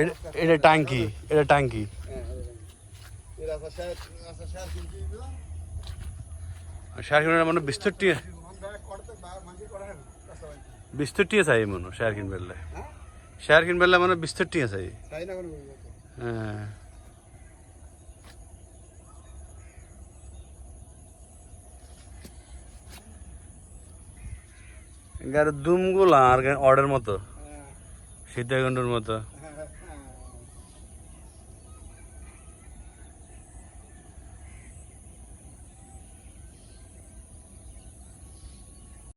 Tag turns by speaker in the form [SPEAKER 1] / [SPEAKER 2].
[SPEAKER 1] এটা- টাঙ্কি এটা
[SPEAKER 2] কিন্তু
[SPEAKER 1] শারকিন মানে বিস্তরটি
[SPEAKER 2] মন গায় করতে বা মাঝি করে রাস্তা বানছি
[SPEAKER 1] বিস্তরটি চাই মনে শারকিন বেললে
[SPEAKER 2] হ্যাঁ
[SPEAKER 1] শারকিন বেললে মানে বিস্তরটি
[SPEAKER 2] তাই
[SPEAKER 1] হ্যাঁ। গাড়ি দুমগুলা আর অর্ডার মতো। সীতাকুণ্ডের মতো।